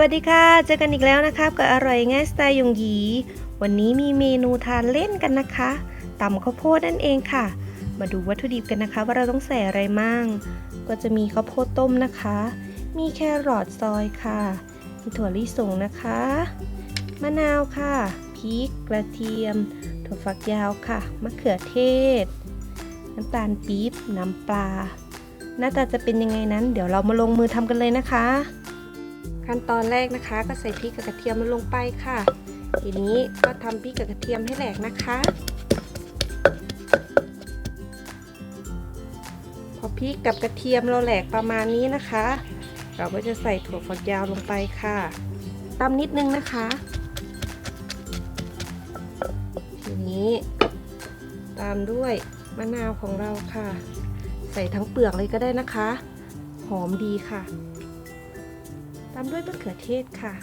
วัสดีค่ะ เจอกันอีกแล้วนะครับกับอร่อยง่ายสไตล์ยงหยี วันนี้มีเมนูทานเล่นกันนะคะตำข้าวโพดนั่นเองค่ะ มาดูวัตถุดิบกันนะคะ ว่าเราต้องใส่อะไรมั่ง ก็จะมีข้าวโพดต้มนะคะ มีแครอทซอยค่ะ มีถั่วลิสงนะคะ มะนาวค่ะ พริก กระเทียม ถั่วฝักยาวค่ะ มะเขือเทศ น้ำตาลปี๊บ น้ำปลา หน้าตาจะเป็นยังไงนั้น เดี๋ยวเรามาลงมือทำกันเลยนะคะ ขั้นตอนแรกนะคะ ก็ใส่พริกกับกระเทียมมันลงไปค่ะ ทีนี้ก็ทำพริกกับกระเทียมให้แหลกนะคะ พอพริกกับกระเทียมเราแหลกประมาณนี้นะคะ เราก็จะใส่ถั่วฝักยาวลงไปค่ะตำนิดนึงนะคะ ทีนี้ตามด้วยมะนาวของเราค่ะ ใส่ทั้งเปลือกเลยก็ได้นะคะ หอมดีค่ะ ตามด้วยมะเขือเทศค่ะ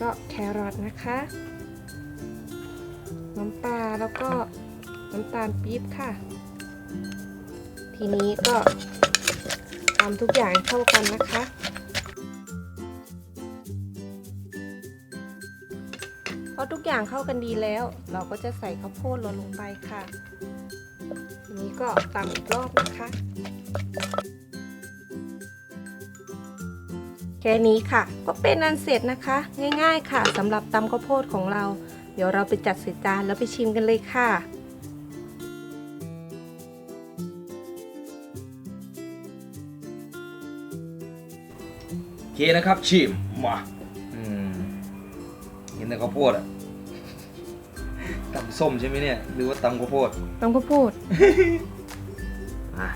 ก็แครอทนะคะ น้ำปลาแล้วก็น้ำตาลปี๊บค่ะ ทีนี้ก็ทำทุกอย่างเข้ากันนะคะพอทุกอย่างเข้ากันดีแล้ว เราก็จะใส่ข้าวโพดเราลงไปค่ะทีนี้ก็ตำอีกรอบนะคะ แค่นี้ค่ะ ก็เป็นอันเสร็จนะคะ ง่ายๆค่ะสำหรับตำข้าวโพดของเรา เดี๋ยวเราไปจัดใส่จานแล้วไปชิมกันเลยค่ะโอเคนะครับชิมมาอืมเห็นแต่ข้าวโพดอะตำส้มใช่ไหมเนี่ยหรือว่าตำข้าวโพดตำข้าวโพดอะ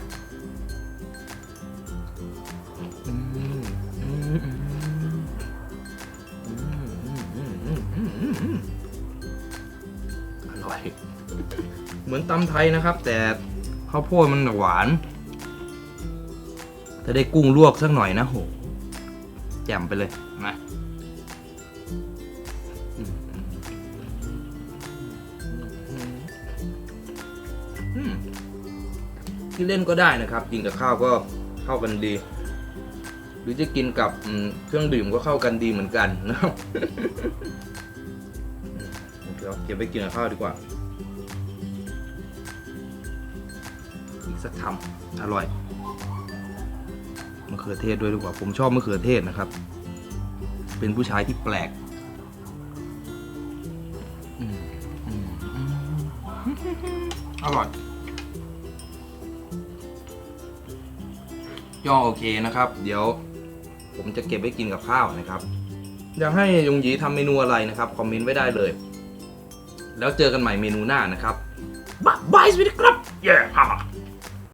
อร่อย เหมือนตำไทยนะครับ แต่ข้าวโพดมันหวานถ้าได้กุ้งลวกสักหน่อยนะโหแจ่มไปเลยมาที่เล่นก็ได้นะครับ กินกับข้าวก็เข้ากันดี หรือจะกินกับเครื่องดื่มก็เข้ากันดีเหมือนกันนะครับ ดี๋ยวเก็บไปกินกับข้าวดีกว่า อีกสักคำอร่อยมะเขือเทศด้วยดีกว่า ผมชอบมะเขือเทศนะครับ เป็นผู้ชายที่แปลกอร่อยย่อโอเคนะครับ เดี๋ยว ผมจะเก็บไว้กินกับข้าวนะครับ อยากให้ยงหยีทำเมนูอะไรนะครับ คอมเมนต์ไว้ได้เลย แล้วเจอกันใหม่เมนูหน้านะครับบ๊ายบายสวัสดีครับเย้